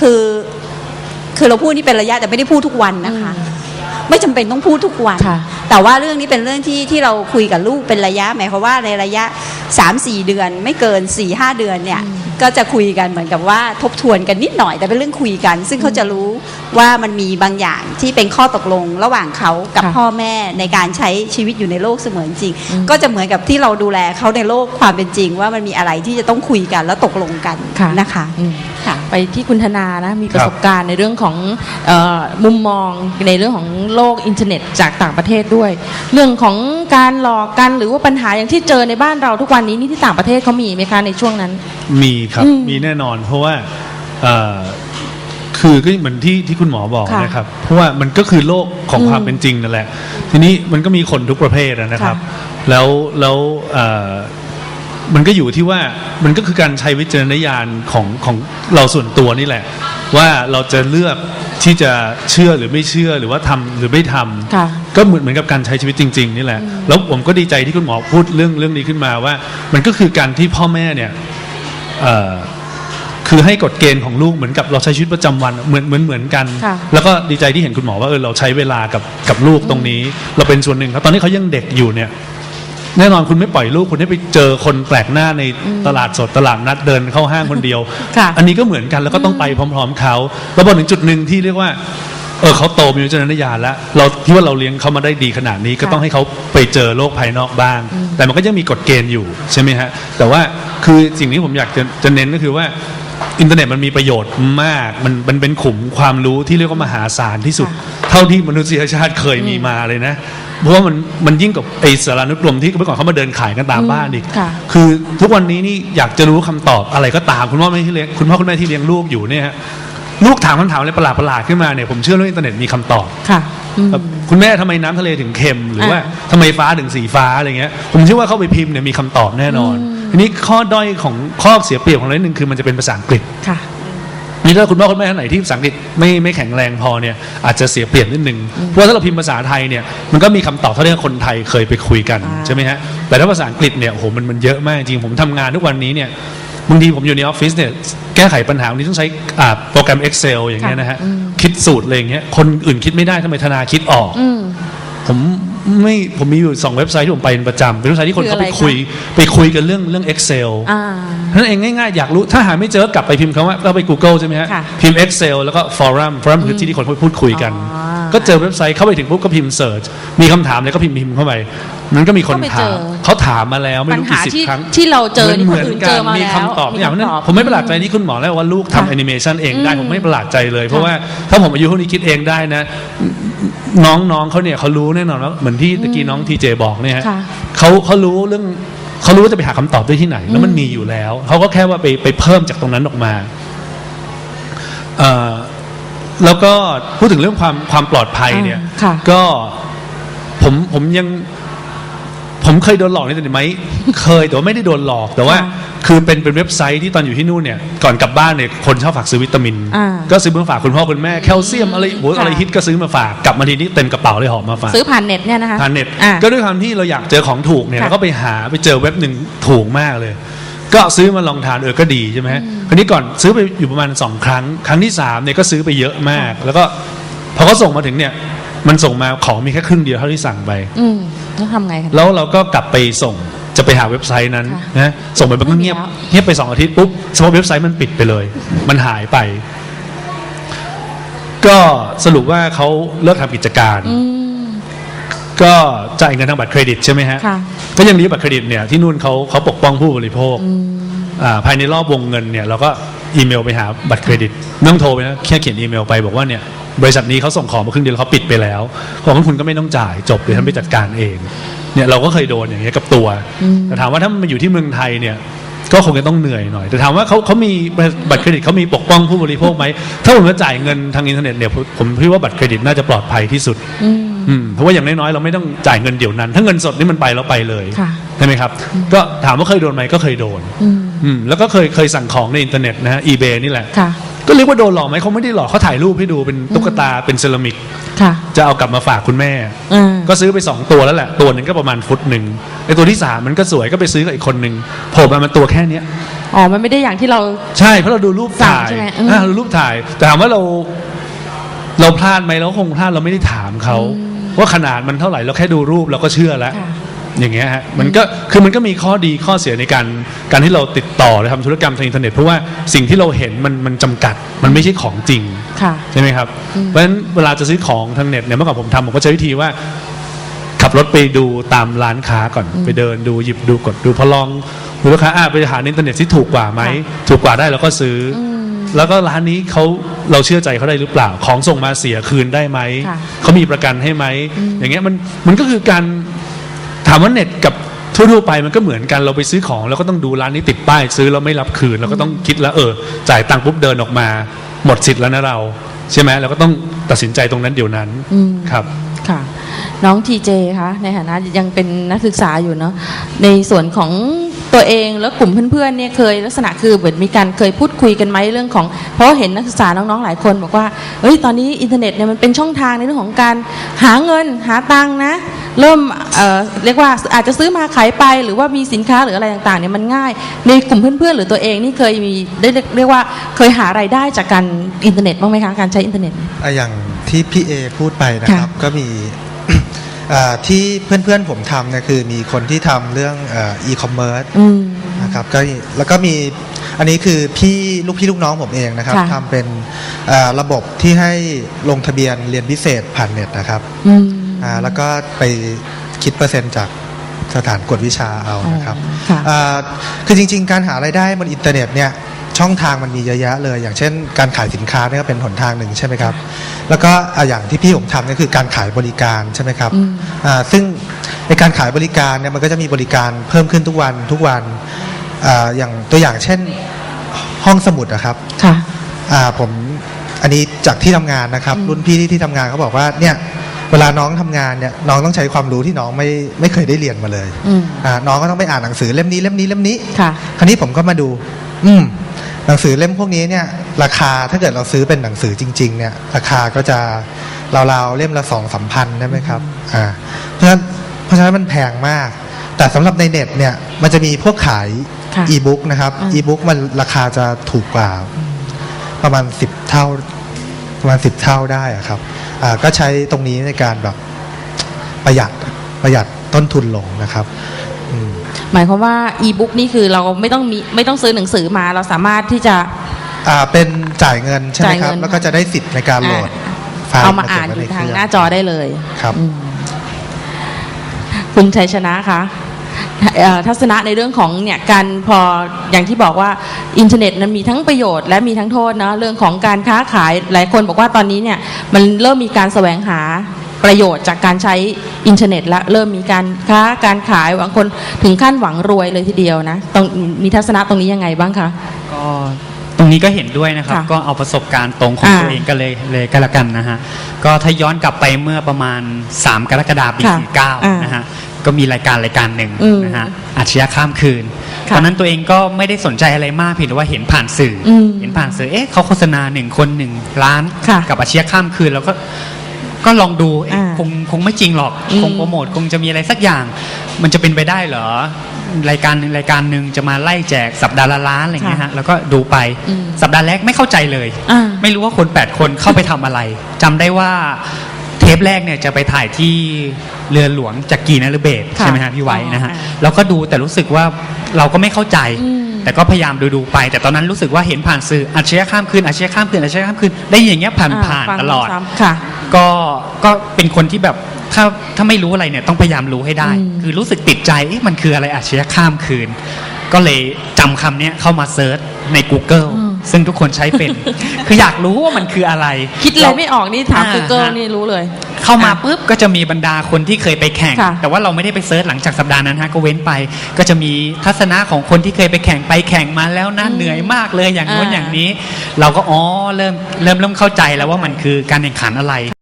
คือคือเราพูดนี่เป็นระยะแต่ไม่ได้พูดทุกวันนะคะ ไม่จำเป็นต้องพูดทุกวันค่ะแต่ว่าเรื่องนี้เป็นเรื่องที่ที่เราคุยกับลูกเป็นระยะหมายความว่าในระยะ3-4เดือนไม่เกิน4-5เดือนเนี่ยก็จะคุยกันเหมือนกับว่าทบทวนกันนิดหน่อยแต่เป็นเรื่องคุยกัน ซึ่งเขาจะรู้ว่ามันมีบางอย่างที่เป็นข้อตกลงระหว่างเขากับค่ะพ่อแม่ในการใช้ชีวิตอยู่ในโลกเสมือนจริงอืมก็จะเหมือนกับที่เราดูแลเขาในโลกความเป็นจริง ว่ามันมีอะไรที่จะต้องคุยกันแล้วตกลงกันค่ะนะคะอืม ค่ะไปที่คุณธนานะมีประสบการณ์ในเรื่องของเออมุมมองในเรื่องของโลกอินเทอร์เน็ตจากต่างประเทศด้วย เรื่องของการหลอกกันหรือว่าปัญหาอย่างที่เจอในบ้านเราทุกวันนี้นี่ที่ต่างประเทศเขามีไหมคะในช่วงนั้น มีครับอืมมีแน่นอน เพราะว่าเอ่อคือก็เหมือนที่ที่คุณหมอบอกค่ะนะครับ เพราะว่ามันก็คือโลกของอืมความเป็นจริงนั่นแหละ ทีนี้มันก็มีคนทุกประเภทนะครับค่ะแล้วแล้วเอ่อ มันก็อยู่ที่ว่ามันก็คือการใช้วิจารณญาณของของเราส่วนตัวนี่แหละ ว่าเราจะเลือกที่จะเชื่อหรือไม่เชื่อหรือว่าทำหรือไม่ทำค่ะ ก็เหมือนเหมือนกับการใช้ชีวิตจริง ๆ นี่แหละ แล้วผมก็ดีใจที่คุณหมอพูดเรื่องเรื่องนี้ขึ้นมาว่า มันก็คือการที่พ่อแม่เนี่ยเอ่อคือให้กฎเกณฑ์ของลูกเหมือนกับเราใช้ชีวิตประจำวันเหมือนเหมือนเหมือนกัน ค่ะ แล้วก็ดีใจที่เห็นคุณหมอว่าเออเราใช้เวลากับกับลูกตรงนี้ เราเป็นส่วนหนึ่งครับตอนนี้เขายังเด็กอยู่เนี่ย แน่นอนคุณไม่ปล่อยลูกคุณให้ไปเจอคนแปลกหน้าในตลาดสดตลาดนัดเดินเข้าห้างคนเดียว ค่ะ อันนี้ก็เหมือนกันแล้วก็ต้องไปพร้อม ๆเขาแล้วพอถึงจุดหนึ่งที่เรียกว่า เออเขาโตมีวิจารณญาณแล้ว เราที่ว่าเราเลี้ยงเขามาได้ดีขนาดนี้ก็ค่ะต้องให้เขาไปเจอโลกภายนอกบ้าง แต่มันก็ยังมีกฎเกณฑ์อยู่ใช่ไหมฮะแต่ว่าคือสิ่งที่ผมอยากจะจะเน้นก็คือว่า อินเทอร์เน็ตมันมีประโยชน์มาก มันมันเป็นขุมความรู้ที่เรียกว่ามหาศาลที่สุด เท่าที่มนุษยชาติเคยมีมาเลยนะ เพราะว่ามันมันยิ่งกับไอสารานุกรมที่เมื่อก่อนเขามาเดินขายกันตามบ้านอีกค่ะคือทุกวันนี้นี่อยากจะรู้คำตอบอะไรก็ตามคุณพ่อแม่ที่เลี้ยงคุณพ่อคุณแม่ที่เลี้ยงลูกอยู่เนี่ยฮะลูกถามคำถามอะไรประหลาดประหลาดๆขึ้นมาเนี่ยผมเชื่อว่าอินเทอร์เน็ตมีคำตอบค่ะอืมแบบคุณแม่ทำไมน้ำทะเลถึงเค็ม หรือว่าอ่าทำไมฟ้าถึงสีฟ้าอะไรเงี้ยผมเชื่อว่าเข้าไปพิมพ์เนี่ยมีคำตอบแน่นอน ทีนี้ข้อด้อยของข้อเสียเปรียบของเรานิดนึงคือมันจะเป็นภาษาอังกฤษค่ะนี่ถ้าคุณพ่อคุณแม่ท่านไหนที่ภาษาอังกฤษไม่ไม่แข็งแรงพอเนี่ยอาจจะเสียเปรียบนิดนึงเพราะว่าถ้าเราพิมพ์ภาษาไทยเนี่ยมันก็มีคำตอบเท่าที่คนไทยเคยไปคุยกันอ่าใช่ไหมฮะแต่ถ้าภาษาอังกฤษเนี่ยโอ้โหมันมันเยอะมากจริงผมทำงานทุกวันนี้เนี่ยบางทีผมอยู่ในออฟฟิศเนี่ยแก้ไขปัญหาบางทีต้องใช้อ่าโปรแกรม Excel อย่างเงี้ยนะฮะค่ะอืมคิดสูตรอะไรอย่างเงี้ยคนอื่นคิดไม่ได้ทำไมธนาคิดออกอืมผม ไม่ผมมีอยู่สองเว็บไซต์ที่ผมไปเป็นประจำเป็นเว็บไซต์ที่คนคือเขาอะไรไปคะคุย ไปคุยกันเรื่องเรื่อง Excel อ่านั่นเองง่ายๆ อยากรู้ถ้าหาไม่เจอกลับไปพิมพ์คำว่าเราไป Google ใช่ไหมฮะค่ะพิมพ์ Excel แล้วก็ Forum Forum คือที่ที่คนพูดคุยกันอ๋อก็เจอเว็บไซต์เข้าไปถึงปุ๊บก็พิมพ์ Search มีคำถามอะไรก็พิมพ์พิมพ์เข้าไปมันก็มีคนก็ไปถาเจมอเขาถามมาแล้วไม่ปัญรู้หากี่สิบที่ครั้งที่เราเจอนี่เหคนมือนอื่นกัเจนอมามีแล้วคำตอบอย่างนั้นคำตอบผมไม่ประหลาดใจที่คุณหมอแล้วว่าลูกค่ะทำแอนิเมชันเองได้อืมผมไม่ประหลาดใจเลย เพราะว่าถ้าผมอายุเท่านี้คิดเองได้นะ น้องๆเขาเนี่ยเขารู้แน่นอนว่าเหมือนที่ตะกี้น้องทีเจบอกเนี่ยฮะค่ะเขาเขารู้เรื่องเขารู้ว่าจะไปหาคำตอบได้ที่ไหน แล้วมันมีอยู่แล้วเขาก็แค่ว่าไปไปเพิ่มจากตรงนั้นออกมาเอ่อแล้วก็พูดถึงเรื่องความความปลอดภัยเนี่ยอ่าค่ะก็ผมผมยัง ผมเคยโดนหลอกในแต่ไหม เคยแต่ว่าไม่ได้โดนหลอกแต่ว่าค่ะคือเป็นเป็นเว็บไซต์ที่ตอนอยู่ที่นู่นเนี่ยก่อนกลับบ้านเนี่ยคนชอบฝากซื้อวิตามิน อ่าก็ซื้อมาฝากคุณพ่อคุณแม่แคลเซียมอะไรโหอะไรค่ะ ฮิตก็ซื้อมาฝากกลับมาทีนี้เต็มกระเป๋าเลยหอบมาฝาก ซื้อผ่านเน็ตเนี่ยนะคะทานเน็ตอ่าก็ด้วยความที่เราอยากเจอของถูกเนี่ยค่ะเราก็ไปหาไปเจอเว็บหนึ่งถูกมากเลย ก็ซื้อมาลองทานเออก็ดีใช่ไหมฮะคราวนี้ก่อนซื้อไปอยู่ประมาณสองครั้ง ครั้งที่สามเนี่ยก็ซื้อไปเยอะมาก แล้วก็พอเขาส่งมาถึงเนี่ย มันส่งมาของมีแค่ครึ่งเดียวเท่าที่สั่งไป อืมแล้วทำไงคะ แล้วเราก็กลับไปส่งจะไปหาเว็บไซต์นั้นค่ะนะส่งไปมันก็เงียบไม่มีแล้ว เงียบไปสองอาทิตย์ปุ๊บเฉพาะเว็บไซต์มันปิดไปเลย มันหายไป ก็สรุปว่าเขาเลิกทำกิจการ อืม ก็จ่ายเงินทางบัตรเครดิตใช่ไหมฮะค่ะ ก็ยังดีบัตรเครดิตเนี่ยที่นู่นเขาเขาปกป้องผู้บริโภคอืมอ่าภายในรอบวงเงินเนี่ยเราก็อีเมลไปหาบัตรเครดิตไม่ต้องโทรไปนะแค่เขียนอีเมลไปบอกว่าเนี่ยบริษัทนี้เขาส่งของมาครึ่งเดือนแล้วเขาปิดไปแล้ว ของคุณก็ไม่ต้องจ่ายจบเดี๋ยวฉันไปจัดการเองเนี่ยเราก็เคยโดนอย่างเงี้ยกับตัวอืมแต่ถามว่าถ้ามันมาอยู่ที่เมืองไทยเนี่ยก็คงจะต้องเหนื่อยหน่อย แต่ถามว่าเขาเขามีบัตรเครดิตเขามีปกป้องผู้บริโภคไหมถ้าผมจะจ่ายเงินทางอินเทอร์เน็ตเนี่ยผมผมคิดว่าบัตรเครดิตน่าจะปลอดภัยที่สุด อืมอืม เพราะว่าอย่างน้อยๆเราไม่ต้องจ่ายเงินเดี๋ยวนั้น ถ้าเงินสดนี่มันไปแล้วไปเลยค่ะใช่ไหมครับ ก็ถามว่าเคยโดนไหมก็เคยโดนอืมอืมแล้วก็เคยเคยสั่งของในอินเทอร์เน็ตนะฮะ eBay นี่แหละค่ะก็เรียกว่าโดนหลอกไหมเขาไม่ได้หลอกเขาถ่ายรูปให้ดูเป็นตุ๊กตาเป็นเซรามิกค่ะจะเอากลับมาฝากคุณแม่อืมก็ซื้อไป2ตัวแล้วแหละ ตัวหนึ่งก็ประมาณฟุตหนึ่งไอตัวที่3มันก็สวยก็ไปซื้อกับอีกคนหนึ่งโผล่มามันตัวแค่เนี้ยอ๋อ มันไม่ได้อย่างที่เราใช่เพราะเราดูรูปถ่ายสั่งใช่ไหมอืมอ่าเรารูปถ่าย แต่ถามว่าเรา เราพลาดไหมเราก็คงพลาดเราไม่ได้ถามเขา ว่าขนาดมันเท่าไหร่เราแค่ดูรูปเราก็เชื่อแล้วค่ะอย่างเงี้ยฮะมันก็คือมันก็มีข้อดีข้อเสียในการการที่เราติดต่อหรือทำธุรกรรมทางอินเทอร์เน็ตเพราะว่าสิ่งที่เราเห็นมันมันจำกัดมันไม่ใช่ของจริงค่ะใช่ไหมครับเพราะฉะนั้นเวลาจะซื้อของทางเน็ตเนี่ยเมื่อก่อนผมทำผมก็ใช้วิธีว่าขั บรถไปดูตามร้านค้าก่อนไปเดินดูหยิบดูกดดูพอลองดูลูกค้าอะไปหาในอินเทอร์เน็ตที่ถูกกว่าไหมถูกกว่าได้เราก็ซื้ออแล้วก็ร้านนี้เขาเราเชื่อใจเขาได้หรือเปล่า ของส่งมาเสียคืนได้ไหมค่ะเขามีประกันให้ไหมอย่างเงี้ยมันมันก็คือการถามว่าเน็ตกับทั่วๆไปมันก็เหมือนกันเราไปซื้อของเราก็ต้องดูร้านนี้ติดป้ายซื้อแล้วไม่รับคืนเราก็ต้องคิดแล้วเออจ่ายตังค์ปุ๊บเดินออกมา หมดสิทธิ์แล้วนะเรา ใช่ไหมเราก็ต้องตัดสินใจตรงนั้นเดี๋ยวนั้นอืมครับ ค่ะ น้องทีเจคะในฐานะยังเป็นนักศึกษาอยู่เนาะในส่วนของ ตัวเองแล้วกลุ่มเพื่อนๆเนี่ยเคยลักษณะคือเหมือนมีการเคยพูดคุยกันไหมเรื่องของ เพราะเห็นนักศึกษาน้องๆหลายคนบอกว่าเฮ้ยตอนนี้อินเทอร์เน็ตเนี่ยมันเป็นช่องทางในเรื่องของการหาเงินหาตังค์นะ เริ่มเอ่อเรียกว่าอาจจะซื้อมาขายไปหรือว่ามีสินค้าหรืออะไรต่างๆเนี่ยมันง่าย ในกลุ่มเพื่อนๆหรือตัวเองนี่เคยมีได้เรียกเรียกว่าเคยหารายได้จากการอินเทอร์เน็ตบ้างไหมคะการใช้อินเทอร์เน็ตอะอย่างที่พี่เอพูดไปนะครับค่ะก็มีอ่า ที่เพื่อนๆผมทำเนี่ยคือมีคนที่ทำเรื่องอีคอมเมิร์ซอืมนะครับก็แล้วก็มีอันนี้คือพี่ลูกพี่ลูกน้องผมเองนะครับค่ะทำเป็นอ่าระบบที่ให้ลงทะเบียนเรียนพิเศษผ่านเน็ตนะครับอืมอ่าแล้วก็ไปคิดเปอร์เซ็นต์จากสถานกวดวิชาเอานะครับอ๋อค่ะอ่าคือจริง ๆ การหารายได้บนอินเทอร์เน็ตเนี่ย ช่องทางมันมีเยอะแยะเลย อย่างเช่น การขายสินค้าเนี่ยก็เป็นหนทางหนึ่งใช่ไหมครับ แล้วก็อ่าอย่างที่พี่ผมทำก็คือการขายบริการใช่ไหมครับอืม อ่าซึ่งในการขายบริการเนี่ยมันก็จะมีบริการเพิ่มขึ้นทุกวันทุกวันอาอย่างตัวอย่างเช่นห้องสมุดนะครับ ค่ะ อ่าผมอันนี้จากที่ทำงานนะครับ รุ่นพี่ที่ที่ทำงานเขาบอกว่าเนี่ยเวลาน้องทำงานเนี่ยน้องต้องใช้ความรู้ที่น้องไม่ไม่เคยได้เรียนมาเลยอืม อ่าน้องก็ต้องไปอ่านหนังสือเล่มนี้เล่มนี้เล่มนี้ค่ะ คราวนี้ผมก็มาดู อืม หนังสือเล่มพวกนี้เนี่ยราคาถ้าเกิดเราซื้อเป็นหนังสือจริง ๆ เนี่ยราคาก็จะราวๆเล่มละสองสามพันได้ไหมครับอ่าเพราะฉะนั้นเพราะฉะนั้นมันแพงมาก แต่สำหรับในเน็ตเนี่ยมันจะมีพวกขายค่ะอีบุ๊กนะครับอืมอีบุ๊กมันราคาจะถูกกว่า ประมาณสิบเท่าประมาณสิบเท่าได้อะครับอ่าก็ใช้ตรงนี้ในการแบบประหยัดประหยัดต้นทุนลงนะครับอืม หมายความว่าอีบุ๊กนี่คือเราไม่ต้องมีไม่ต้องซื้อหนังสือมาเราสามารถที่จะอ่าเป็นจ่ายเงินใช่ไหมจ่ายคเงิรับนแล้วก็จะได้สิทธิ์ในการโหลดไฟล์เอามาก็บอ่านไว้อยู่ใเคทางรื่หน้าจอได้เลยครับอืมคุณชัยชนะคะเอ่อทัศนะในเรื่องของเนี่ยการพออย่างที่บอกว่าอินเทอร์เน็ตนั้นมีทั้งประโยชน์และมีทั้งโทษนะเรื่องของการค้าขายหลายคนบอกว่าตอนนี้เนี่ยมันเริ่มมีการแสวงหา ประโยชน์จากการใช้อินเทอร์เน็ตและเริ่มมีการค้าการขายบางคนถึงขั้นหวังรวยเลยทีเดียวนะต้องมีทัศนะตรงนี้ยังไงบ้างคะ ก็ตรงนี้ก็เห็นด้วยนะครับ ค่ะก็เอาประสบการณ์ตรงของอ่าตัวเองก็เลยเลยก็แล้วกันนะฮะก็ถ้าย้อนกลับไปเมื่อประมาณ 3 กรกฎาคมปีค่ะอ่า49นะฮะก็มีรายการรายการหนึ่งอืมนะฮะอาชญาข้ามคืนค่ะตอนนั้นตัวเองก็ไม่ได้สนใจอะไรมากเพียงแต่ว่าเห็นผ่านสื่ออมเห็นผ่านสื่อเอ๊ะเขาโฆษณาหนึ่งคนหนึ่งล้าน ค่ะ กับอาชญาข้ามคืนแล้วก็ ก็ลองดูเอ๊ะอ่าคงคงไม่จริงหรอก อืม คงโปรโมทคงจะมีอะไรสักอย่าง มันจะเป็นไปได้เหรอ รายการหนึ่งรายการหนึ่งจะมาไล่แจกสัปดาห์ละล้านอะไรอย่างเงี้ยฮะแล้วก็ดูไปอืม สัปดาห์แรกไม่เข้าใจเลย อ่า ไม่รู้ว่าคน 8 คนเข้าไปทำอะไรจำได้ว่าเทปแรกเนี่ยจะไปถ่ายที่เรือหลวงจากกีนฤเบศรค่ะใช่ไหมฮะพี่ไว้นะฮะอ๋ออ่าเราก็ดูแต่รู้สึกว่าเราก็ไม่เข้าใจ อืม แต่ก็พยายามดูดูๆไป แต่ตอนนั้นรู้สึกว่าเห็นผ่านสื่ออาชญาข้ามคืนอาชญาข้ามคืนอาชญาข้ามคืนได้ยินอย่างเงี้ยผ่านผ่านฟังตลอดซ้ำค่ะ ก็ก็เป็นคนที่แบบถ้าถ้าไม่รู้อะไรเนี่ยต้องพยายามรู้ให้ได้อืมคือรู้สึกติดใจเอ๊ะมันคืออะไรอาชญาข้ามคืน ก็เลยจำคำเนี้ยเข้ามาเซิร์ชใน Google อืม ซึ่งทุกคนใช้เป็น คืออยากรู้ว่ามันคืออะไรคิดอะไรไม่ออกนี่ถามอ่า Google ฮะนี่รู้เลย เข้ามาปุ๊บก็จะมีบรรดาคนที่เคยไปแข่ง ค่ะแต่ว่าเราไม่ได้ไปเซิร์ชหลังจากสัปดาห์นั้นฮะก็เว้นไป ก็จะมีทัศนะของคนที่เคยไปแข่งไปแข่งมาแล้วนะเหนื่อยมากเลยอย่างโน้นอ่า อย่างนี้ เราก็อ๋อเริ่มเริ่มเริ่มเข้าใจแล้วว่ามันคือการแข่งขันอะไร